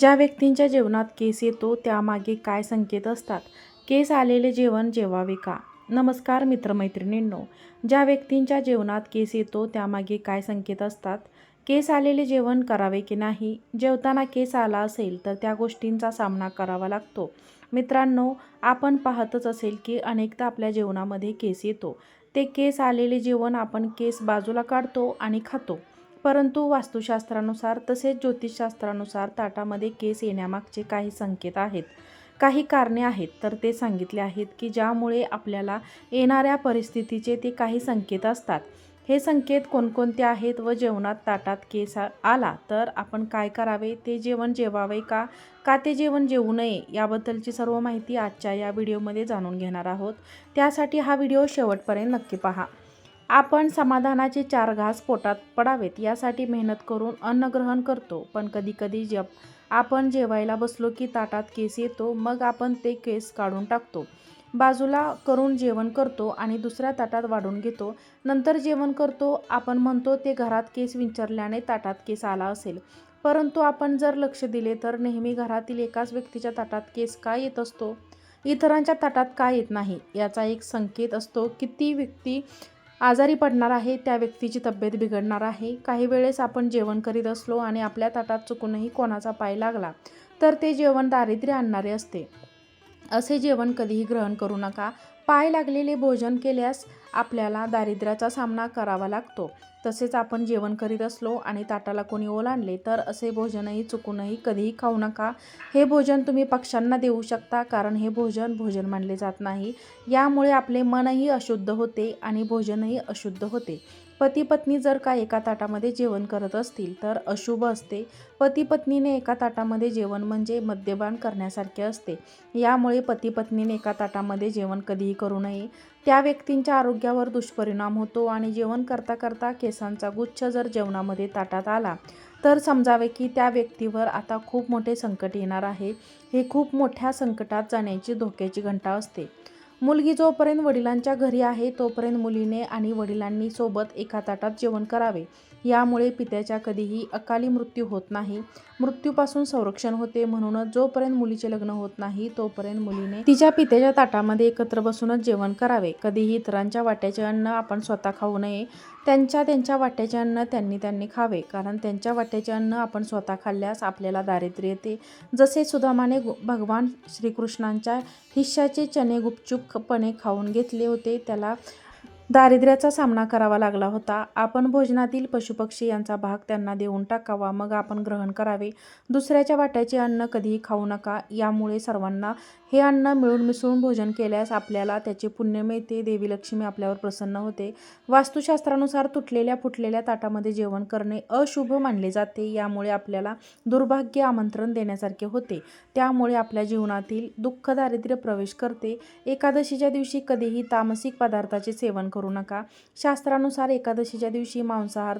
ज्या व्यक्तींच्या जेवणात केस येतो त्यामागे काय संकेत असतात? केस आलेले जेवण जेवावे का? नमस्कार मित्रमैत्रिणींनो ज्या व्यक्तींच्या जेवणात केस येतो त्यामागे काय संकेत असतात? केस आलेले जेवण करावे की नाही? जेवताना केस आला असेल तर त्या गोष्टींचा सामना करावा लागतो. मित्रांनो आपण पाहतच असेल की अनेकदा आपल्या जेवणामध्ये केस येतो. ते केस आलेले जेवण आपण केस बाजूला काढतो आणि खातो. परंतु वास्तुशास्त्रानुसार तसेच ज्योतिषशास्त्रानुसार ताटामध्ये केस येण्यामागचे काही संकेत आहेत. काही कारणे आहेत तर ते सांगितले आहेत की ज्यामुळे आपल्याला येणाऱ्या परिस्थितीचे ते काही संकेत असतात. हे संकेत कोणकोणते आहेत व जेवणात ताटात केस आला तर आपण काय करावे? ते जेवण जेवावे का? का ते जेवण जेवू नये? याबद्दलची सर्व माहिती आजच्या या व्हिडिओमध्ये जाणून घेणार आहोत. त्यासाठी हा व्हिडिओ शेवटपर्यंत नक्की पहा. आपण समाधानाचे चार घास पोटात पडावेत यासाठी मेहनत करून अन्न ग्रहण करतो. पण कधीकधी जप. आपण जेवायला बसलो की ताटात केस येतो मग आपण ते केस काढून टाकतो. बाजूला करून जेवण करतो आणि दुसऱ्या ताटात वाढून घेतो. नंतर जेवण करतो. आपण म्हणतो ते घरात केस विंचरल्याने ताटात केस आला असेल. परंतु आपण जर लक्ष दिले तर नेहमी घरातील एकाच व्यक्तीच्या ताटात केस का येत असतो? इतरांच्या ताटात का येत नाही? याचा एक संकेत असतो किती व्यक्ती आजारी पडणार आहे त्या व्यक्तीची तब्येत बिघडणार आहे. काही वेळेस आपण जेवण करीत असलो आणि आपल्या ताटात चुकूनही कोणाचा पाय लागला तर ते जेवण दारिद्र्य आणणारे असते. असे जेवण कधीही ग्रहण करू नका. पाय लागलेले भोजन केल्यास आपल्याला दारिद्र्याचा सामना करावा लागतो. तसेच आपण जेवण करीत असलो आणि ताटाला कोणी ओलांडले तर असे भोजनही चुकूनही कधीही खाऊ नका. हे भोजन तुम्ही पक्ष्यांना देऊ शकता कारण हे भोजन भोजन मानले जात नाही. यामुळे आपले मनही अशुद्ध होते आणि भोजनही अशुद्ध होते. पती पत्नी जर का एका ताटामध्ये जेवण करत असतील तर अशुभ असते. पती पत्नीने एका ताटामध्ये जेवण म्हणजे मद्यपान करण्यासारखे असते. यामुळे पती पत्नीने एका ताटामध्ये जेवण कधीही करू नये. त्या व्यक्तींच्या आरोग्यावर दुष्परिणाम होतो आणि जेवण करता करता केसांचा गुच्छ जर जेवणामध्ये ताटात आला तर समजावे की त्या व्यक्तीवर आता खूप मोठे संकट येणार आहे. हे खूप मोठ्या संकटात जाण्याची धोक्याची घंटा असते. मुलगी जोपर्यंत वडिलांच्या घरी आहे तोपर्यंत मुलीने आणि वडिलांनी सोबत एका ताटात जेवण करावे. यामुळे पित्याच्या कधीही अकाली मृत्यू होत नाही. मृत्यूपासून संरक्षण होते. म्हणूनच जोपर्यंत मुलीचे लग्न होत नाही तोपर्यंत मुलीने तिच्या पित्याच्या ताटामध्ये एकत्र बसूनच जेवण करावे. कधीही इतरांच्या वाट्याचे अन्न आपण स्वतः खाऊ नये. त्यांच्या त्यांच्या वाट्याचे अन्न त्यांनी त्यांनी खावे. कारण त्यांच्या वाट्याचे अन्न आपण स्वतः खाल्ल्यास आपल्याला दारिद्र्य येते. जसे सुदामाने गु- भगवान श्रीकृष्णांच्या हिश्श्याचे चणे गुपचूपपणे खाऊन घेतले होते. त्याला दारिद्र्याचा सामना करावा लागला होता. आपण भोजनातील पशुपक्षी यांचा भाग त्यांना देऊन टाकावा मग आपण ग्रहण करावे. दुसऱ्याच्या वाट्याचे अन्न कधीही खाऊ नका. यामुळे सर्वांना हे अन्न मिळून मिसळून भोजन केल्यास आपल्याला त्याचे पुण्य मिळते. देवी लक्ष्मी आपल्यावर प्रसन्न होते. वास्तुशास्त्रानुसार तुटलेल्या फुटलेल्या ताटामध्ये जेवण करणे अशुभ मानले जाते. यामुळे आपल्याला दुर्भाग्य आमंत्रण देण्यासारखे होते. त्यामुळे आपल्या जीवनातील दुःख दारिद्र्य प्रवेश करते. एकादशीच्या दिवशी कधीही तामसिक पदार्थाचे सेवन करू नका. शास्त्रानुसार एकादशीच्या दिवशी मांसाहार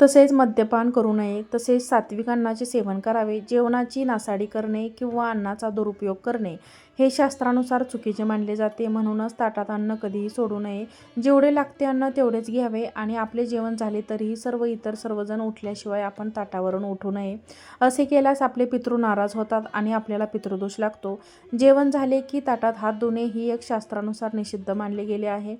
तसेच मद्यपान करू नये. तसेच सात्विक अन्नाचे सेवन करावे. जेवणाची नासाडी करणे किंवा अन्नाचा दुरुपयोग करणे हे शास्त्रानुसार चुकीचे मानले जाते. म्हणूनच ताटात अन्न कधीही सोडू नये. जेवढे लागते अन्न तेवढेच घ्यावे आणि आपले जेवण झाले तरीही सर्व इतर सर्वजण उठल्याशिवाय आपण ताटावरून उठू नये. असे केल्यास आपले पितृ नाराज होतात आणि आपल्याला पितृदोष लागतो. जेवण झाले की ताटात हात धुणे ही एक शास्त्रानुसार निषिद्ध मानले गेले आहे.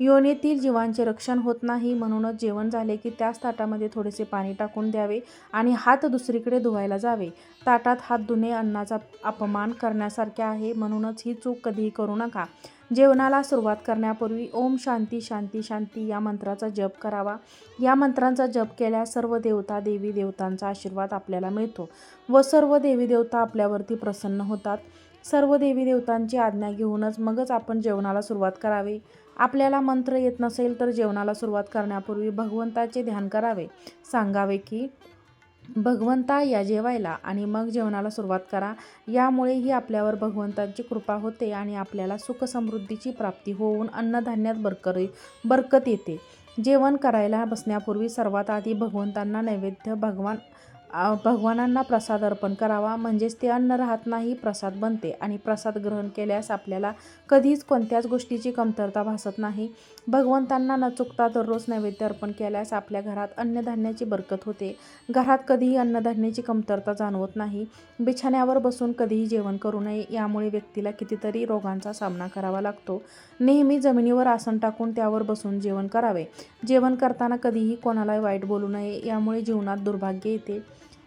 योनीतील जीवांचे रक्षण होत नाही. म्हणूनच जेवण झाले की त्याच ताटामध्ये थोडेसे पाणी टाकून द्यावे आणि हात दुसरीकडे धुवायला जावे. ताटात हात धुणे अन्नाचा अपमान करण्यासारखे आहे. म्हणूनच ही चूक कधीही करू नका. जेवणाला सुरुवात करण्यापूर्वी ओम शांती शांती शांती या मंत्राचा जप करावा. या मंत्रांचा जप केल्यास सर्व देवता देवी देवतांचा आशीर्वाद आपल्याला मिळतो व सर्व देवी देवता आपल्यावरती प्रसन्न होतात. सर्व देवी देवतांची आज्ञा घेऊनच मगच आपण जेवणाला सुरुवात करावी. आपल्याला मंत्र येत नसेल तर जेवणाला सुरुवात करण्यापूर्वी भगवंताचे ध्यान करावे. सांगावे की भगवंता या जेवायला आणि मग जेवणाला सुरुवात करा. यामुळेही आपल्यावर भगवंताची कृपा होते आणि आपल्याला सुखसमृद्धीची प्राप्ती होऊन अन्नधान्यात बरकरी बरकत येते. जेवण करायला बसण्यापूर्वी सर्वात आधी भगवंतांना नैवेद्य भगवान भगवानांना प्रसाद अर्पण करावा म्हणजेच ते अन्न राहत नाही प्रसाद बनते. आणि प्रसाद ग्रहण केल्यास आपल्याला कधीच कोणत्याच गोष्टीची कमतरता भासत नाही. भगवंतांना न चुकता दररोज नैवेद्य अर्पण केल्यास आपल्या घरात अन्नधान्याची बरकत होते. घरात कधीही अन्नधान्याची कमतरता जाणवत नाही. बिछाण्यावर बसून कधीही जेवण करू नये यामुळे व्यक्तीला कितीतरी रोगांचा सामना करावा लागतो. नेहमी जमिनीवर आसन टाकून त्यावर बसून जेवण करावे. जेवण करताना कधीही कोणाला वाईट बोलू नये यामुळे जीवनात दुर्भाग्य येते.